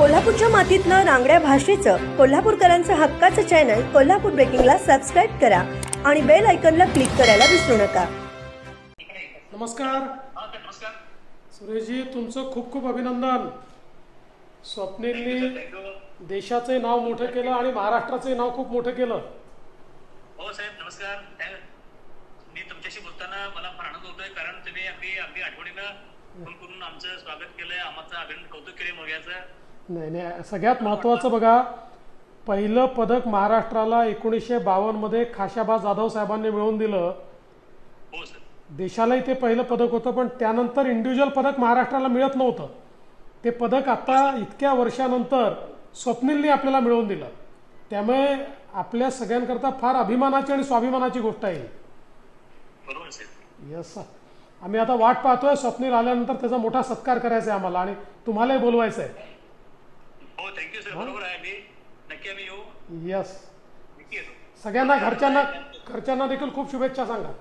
कोल्हापूरच्या मातीतलं रांगड्या भाषेचं कोल्हापूरकरांचं हक्काचं चॅनल कोल्हापूर ब्रेकिंगला सबस्क्राईब करा आणि बेल आयकॉनला क्लिक करायला विसरू नका. नमस्कार. सर नमस्कार सुरेशजी तुमचं खूप खूप अभिनंदन. स्वप्नीलनी थँक्यू देशाचे नाव मोठं केलं आणि महाराष्ट्राचे नाव खूप मोठं केलं. हो साहेब नमस्कार. मी तुमच्याशी बोलताना मला फार आनंद होतोय कारण तुम्ही अगदी अगदी आठवणीनं फोन करून आमचं स्वागत केलंय आमचं अभिनंदन कौतुक केले मोर्याचं नाही नाही सगळ्यात महत्त्वाचं बघा पहिलं पदक महाराष्ट्राला एकोणीसशे बावन्नमध्ये खाशाबा जाधव साहेबांनी मिळवून दिलं. हो देशालाही ते पहिलं पदक होतं पण त्यानंतर इंडिव्हिज्युअल पदक महाराष्ट्राला मिळत नव्हतं. ते पदक आता इतक्या वर्षानंतर स्वप्नीलनी आपल्याला मिळवून दिलं. त्यामुळे आपल्या सगळ्यांकरता फार अभिमानाची आणि स्वाभिमानाची गोष्ट आहे यस आम्ही आता वाट पाहतोय स्वप्नील आल्यानंतर त्याचा मोठा सत्कार करायचा आहे आम्हाला आणि तुम्हालाही बोलवायचं आहे. हो थँक्यू सर बरोबर आहे मी नक्की आम्ही येऊ. यस सगळ्यांना घरच्यांना घरच्यांना देखील खूप शुभेच्छा सांगा.